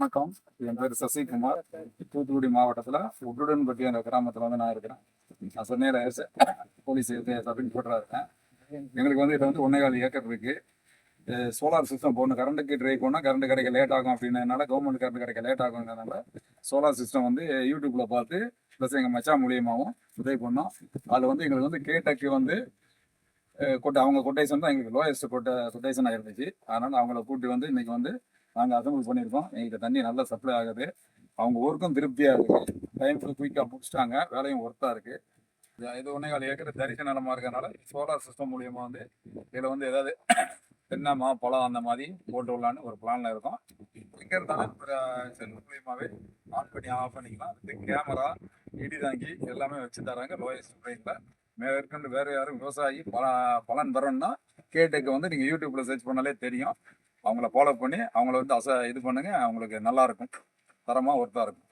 வணக்கம். என் பேர் சசிகுமார். தூத்துக்குடி மாவட்டத்தில் உட்டுடன்பட்டி என்ற கிராமத்தில் வந்து நான் இருக்கிறேன். நான் சொன்னேன் போலீஸ் சப் இன்ஸ்பெக்டராக இருக்கேன் எங்களுக்கு வந்து இதில் வந்து ஒன்றே ஏக்கர் இருக்கு. சோலார் சிஸ்டம் போடணும். கரண்ட்டுக்கு ட்ரை பண்ணால் கரண்ட் கிடைக்க லேட் ஆகும் அப்படின்றதுனால கவர்மெண்ட் கரண்ட் கிடைக்க லேட் ஆகுங்கிறதுனால சோலார் சிஸ்டம் வந்து யூடியூப்பில் பார்த்து ப்ளஸ் எங்கள் மச்சான் மூலியமாகவும் உதவி பண்ணோம். அதில் வந்து எங்களுக்கு வந்து கேட்டக்கு வந்து கொட்ட கொட்டை அவங்க கொட்டேஷன் தான் எங்களுக்கு லோயஸ்ட் கொட்டை கொட்டேஷனாக இருந்துச்சு. அதனால் அவங்கள கூட்டி வந்து இன்னைக்கு வந்து நாங்கள் அசம்பிள் பண்ணியிருக்கோம் எங்களுக்கு தண்ணி நல்லா சப்ளை ஆகுது. அவங்க ஒர்க்கும் திருப்தியாக இருக்குது டைமுக்கு குயிக்காக முடிச்சிட்டாங்க. வேலையும் ஒர்த்தாக இருக்குது இது ஒன்றே கால் ஏக்கர் தரிசு நிலமா இருக்கிறனால சோலார் சிஸ்டம் மூலியமாக வந்து இதில் வந்து ஏதாவது தென்னமா பழம் அந்த மாதிரி போட்டு விடலான்னு ஒரு பிளானில் இருக்கோம். இங்கே இருந்தாலும் செல் மூலியமாகவே ஆன் பண்ணி ஆஃப் பண்ணிக்கலாம். அதுக்கு கேமரா இடி தாங்கி எல்லாமே வச்சு தராங்க. லோயஸ்ட் ப்ரைஸில் மேற்கொண்டு வேறு யாரும் விவசாயி பல பலன் பெறணும்னா கேட்டுக்கு வந்து நீங்கள் யூடியூப்பில் சர்ச் பண்ணாலே தெரியும். அவங்கள ஃபாலோ பண்ணி அவங்கள வந்து அச இது பண்ணுங்க அவங்களுக்கு நல்லா இருக்கும் தரமாக ஒர்த்தாக இருக்கும்.